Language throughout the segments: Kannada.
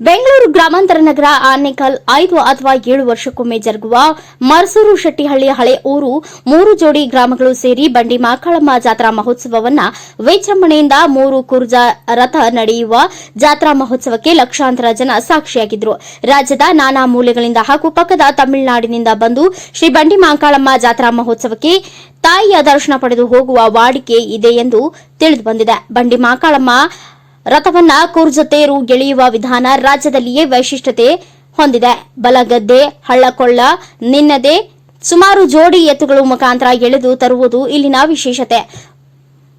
ಬೆಂಗಳೂರು ಗ್ರಾಮಾಂತರ ನಗರ ಆನೇಕಲ್ ಐದು ಅಥವಾ ಏಳು ವರ್ಷಕ್ಕೊಮ್ಮೆ ಜರುಗುವ ಮರಸೂರು ಶೆಟ್ಟಿಹಳ್ಳಿ ಹಳೆ ಊರು ಮೂರು ಜೋಡಿ ಗ್ರಾಮಗಳು ಸೇರಿ ಬಂಡಿ ಮಾಕಾಳಮ್ಮ ಜಾತ್ರಾ ಮಹೋತ್ಸವವನ್ನ ವಿಜೃಂಭಣೆಯಿಂದ ಮೂರು ಕುರ್ಜಾ ರಥ ನಡೆಯುವ ಜಾತ್ರಾ ಮಹೋತ್ಸವಕ್ಕೆ ಲಕ್ಷಾಂತರ ಜನ ಸಾಕ್ಷಿಯಾಗಿದ್ದರು ರಾಜ್ಯದ ನಾನಾ ಮೂಲೆಗಳಿಂದ ಹಾಗೂ ಪಕ್ಕದ ತಮಿಳುನಾಡಿನಿಂದ ಬಂದು ಶ್ರೀ ಬಂಡಿ ಮಾಕಾಳಮ್ಮ ಜಾತ್ರಾ ಮಹೋತ್ಸವಕ್ಕೆ ತಾಯಿಯ ದರ್ಶನ ಪಡೆದು ಹೋಗುವ ವಾಡಿಕೆ ಇದೆ ಎಂದು ತಿಳಿದುಬಂದಿದೆ ಬಂಡಿ ಮಾಕಾಳಮ್ಮ ರಥವನ್ನ ಕೂರ್ಜತೇರು ಎಳೆಯುವ ವಿಧಾನ ರಾಜ್ಯದಲ್ಲಿಯೇ ವೈಶಿಷ್ಟ್ಯತೆ ಹೊಂದಿದೆ. ಬಲಗದ್ದೆ, ಹಳ್ಳಕೊಳ್ಳ, ನಿನ್ನದೆ ಸುಮಾರು ಜೋಡಿ ಎತ್ತುಗಳು ಮುಖಾಂತರ ಎಳೆದು ತರುವುದು ಇಲ್ಲಿನ ವಿಶೇಷತೆ.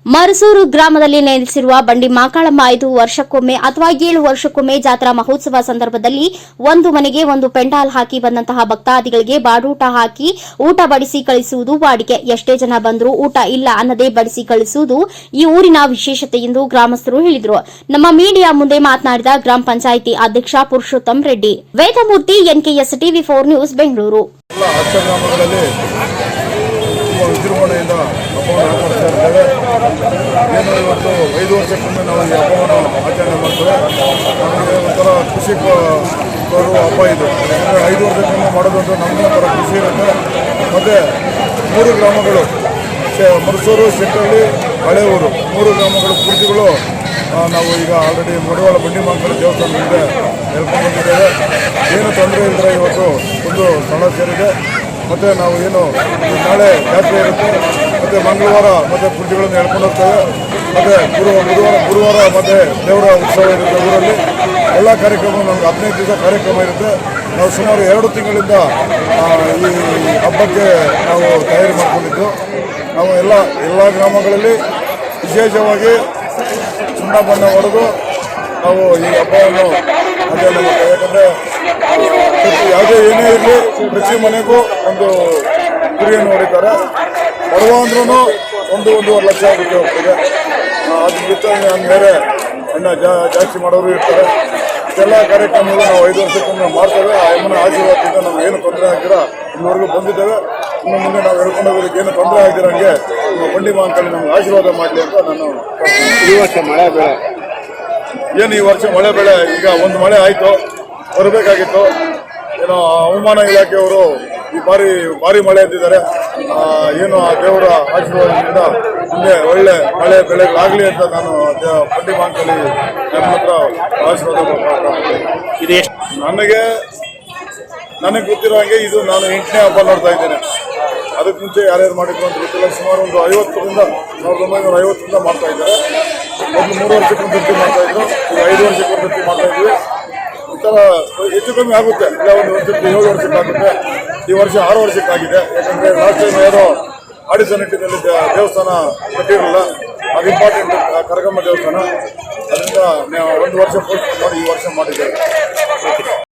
ಮರಸೂರು ಗ್ರಾಮದಲ್ಲಿ ನೆಲೆಸಿರುವ ಬಂಡಿ ಮಾಕಾಳಮ್ಮ ಐದು ವರ್ಷಕ್ಕೊಮ್ಮೆ ಅಥವಾ ಏಳು ವರ್ಷಕ್ಕೊಮ್ಮೆ ಜಾತ್ರಾ ಮಹೋತ್ಸವ ಸಂದರ್ಭದಲ್ಲಿ ಒಂದು ಮನೆಗೆ ಒಂದು ಪೆಂಡಾಲ್ ಹಾಕಿ ಬಂದಂತಹ ಭಕ್ತಾದಿಗಳಿಗೆ ಬಾಡೂಟ ಹಾಕಿ ಊಟ ಬಡಿಸಿ ಕಳಿಸುವುದು ವಾಡಿಕೆ. ಎಷ್ಟೇ ಜನ ಬಂದರೂ ಊಟ ಇಲ್ಲ ಅನ್ನದೇ ಬಡಿಸಿ ಕಳಿಸುವುದು ಈ ಊರಿನ ವಿಶೇಷತೆ ಎಂದು ಗ್ರಾಮಸ್ಥರು ಹೇಳಿದರು. ನಮ್ಮ ಮೀಡಿಯಾ ಮುಂದೆ ಮಾತನಾಡಿದ ಗ್ರಾಮ ಪಂಚಾಯಿತಿ ಅಧ್ಯಕ್ಷ Purushottam Reddy. Vedamurthy, NKS TV four news Bengaluru. ಇರ್ತೇವೆ ಏನು ಇವತ್ತು ಐದು ವರ್ಷಕ್ಕೊಮ್ಮೆ ನಾವು ಈ ಹಬ್ಬವನ್ನು ಆಚರಣೆ ಮಾಡ್ತೇವೆ ನಮಗೆ ಒಂಥರ ಖುಷಿ ಬರುವ ಹಬ್ಬ ಇದು ಯಾಕಂದರೆ ಐದು ವರ್ಷಕ್ಕೊಮ್ಮೆ ಮಾಡೋದಂತ ನಮಗೆ ಒಂಥರ ಖುಷಿ ಇರುತ್ತೆ ಮತ್ತು ಮೂರು ಗ್ರಾಮಗಳು ಮರಸೂರು ಶೆಟ್ಟಳ್ಳಿ ಊರು ಮೂರು ಗ್ರಾಮಗಳ ಪೂರ್ತಿಗಳು ನಾವು ಈಗ ಆಲ್ರೆಡಿ ಮಡವಾಳ ಬಂಡಿ ಮಾಂಕರ ದೇವಸ್ಥಾನ ಮುಂದೆ ಹೇಳ್ಕೊಂಡು ಬಂದಿದ್ದೇವೆ ಏನು ತೊಂದರೆ ಇದ್ದರೆ ಇವತ್ತು ಒಂದು ಸ್ಥಳ ಸೇರಿದೆ ಮತ್ತು ನಾವು ಏನು ನಾಳೆ ಜಾತ್ರೆ ಇರುತ್ತೆ, ಮತ್ತು ಮಂಗಳವಾರ ಮತ್ತು ಪೂಜೆಗಳನ್ನು ಹೇಳ್ಕೊಂಡು ಹೋಗ್ತೇವೆ. ಮತ್ತು ಗುರು, ಬುಧವಾರ, ಗುರುವಾರ ಮತ್ತು ದೇವರ ಉತ್ಸವ ಇರುತ್ತೆ ಊರಲ್ಲಿ. ಎಲ್ಲ ಕಾರ್ಯಕ್ರಮ ನಮ್ಗೆ ಹದಿನೈದು ದಿವಸ ಕಾರ್ಯಕ್ರಮ ಇರುತ್ತೆ. ನಾವು ಸುಮಾರು ಎರಡು ತಿಂಗಳಿಂದ ಈ ಹಬ್ಬಕ್ಕೆ ನಾವು ತಯಾರಿ ಮಾಡಿಕೊಂಡಿದ್ದು. ನಾವು ಎಲ್ಲ ಎಲ್ಲ ಗ್ರಾಮಗಳಲ್ಲಿ ವಿಶೇಷವಾಗಿ ಸುಣ್ಣ ಬಣ್ಣ ಹೊಡೆದು ನಾವು ಈ ಹಬ್ಬವನ್ನು ಯಾಕಂದ್ರೆ, ಯಾವುದೇ ಪ್ರತಿ ಮನೆಗೂ ಒಂದು ಗುರಿಯನ್ನು ಹೊಡಿತಾರೆ. ಬರುವ ಅಂದ್ರೂ ಒಂದು ಒಂದೂವರೆ ಲಕ್ಷ ರೂಪಾಯಿ ಹೋಗ್ತದೆ. ಅದ್ರ ಜೊತೆ ಬೇರೆ ಜಾ- ಜಾಸ್ತಿ ಮಾಡೋರು ಇರ್ತಾರೆ. ಎಲ್ಲ ಕಾರ್ಯಕ್ರಮಗಳು ನಾವು ಐದು ವರ್ಷಕ್ಕೊಮ್ಮೆ ಮಾಡ್ತೇವೆ. ಆ ಅಮ್ಮನ ಆಶೀರ್ವಾದದಿಂದ ನಮ್ಗೆ ಏನು ತೊಂದರೆ ಆಗಿರ ಇಲ್ಲಿವರೆಗೂ ಬಂದಿದ್ದೇವೆ. ಇನ್ನು ಮುಂದೆ ನಾವು ಹೇಳ್ಕೊಂಡು ಹೋಗೋದಕ್ಕೆ ಏನು ತೊಂದರೆ ಆಗಿರೋಂಗೆ ನಮ್ಮ ಬಂಡಿ ಮಾಂಕಲ್ಲಿ ನಮ್ಗೆ ಆಶೀರ್ವಾದ ಮಾಡಲಿ ಅಂತ ನಾನು ಈ ವರ್ಷ ಮಳೆ ಬೆಳೆ. ಏನು ಈ ವರ್ಷ ಮಳೆ ಬೆಳೆ? ಈಗ ಒಂದು ಮಳೆ ಆಯಿತು ಬರಬೇಕಾಗಿತ್ತು. ಏನೋ ಹವಾಮಾನ ಇಲಾಖೆಯವರು ಈ ಬಾರಿ ಭಾರಿ ಮಳೆ ಅಂತಿದ್ದಾರೆ ಏನು ಆ ದೇವರ ಆಶೀರ್ವಾದದಿಂದ ಮುಂದೆ ಒಳ್ಳೆ ಮಳೆ ಬೆಳೆಗಳಾಗಲಿ ಅಂತ ನಾನು ಪಟ್ಟಿ ಬ್ಯಾಂಕಲ್ಲಿ ನನ್ನ ಹತ್ರ ಆಶೀರ್ವಾದ. ಇದು ನನಗೆ ನನಗೆ ಗೊತ್ತಿರೋ ಹಾಗೆ ಇದು ನಾನು ಎಂಟನೇ ಹಬ್ಬ ನೋಡ್ತಾ ಇದ್ದೇನೆ. ಅದಕ್ಕೆ ಮುಂಚೆ ಯಾರ್ಯಾರು ಮಾಡಿದ್ರು ಅಂತ ಗೊತ್ತಿಲ್ಲ. ಸುಮಾರು ಒಂದು ಐವತ್ತರಿಂದ ಸಾವಿರದ ಒಂಬೈನೂರ ಐವತ್ತರಿಂದ ಮಾಡ್ತಾ ಇದ್ದಾರೆ. ಒಂದು ಮೂರು ವರ್ಷಕ್ಕೊಂದು ಸರ್ತಿ ಮಾಡ್ತಾ ಇದ್ರು. ಈಗ ಐದು ವರ್ಷಕ್ಕೊಂದು ಸರ್ತಿ ಮಾಡ್ತಾ ಇದ್ವಿ. ಹೆಚ್ಚು ಕಮ್ಮಿ ಆಗುತ್ತೆ. ಇಲ್ಲ ಒಂದು ವರ್ಷಕ್ಕೆ ಏಳು ವರ್ಷಕ್ಕಾಗುತ್ತೆ ಈ ವರ್ಷ ಆರು ವರ್ಷಕ್ಕಾಗಿದೆ. ಯಾಕಂದರೆ ಲಾಸ್ಟ್ ಟೈಮ್ ಯಾರೋ ಆಡಿಸ ನಿಟ್ಟಿನಲ್ಲಿ ದೇವಸ್ಥಾನ ಕಟ್ಟಿರಲಿಲ್ಲ ಅದು ಇಂಪಾರ್ಟೆಂಟ್ ಕರಗಮ್ಮ ದೇವಸ್ಥಾನ. ಅದರಿಂದ ಒಂದು ವರ್ಷ ಪೋಸ್ಟ್ ಮಾಡಿ ಈ ವರ್ಷ ಮಾಡಿದ್ದೇವೆ.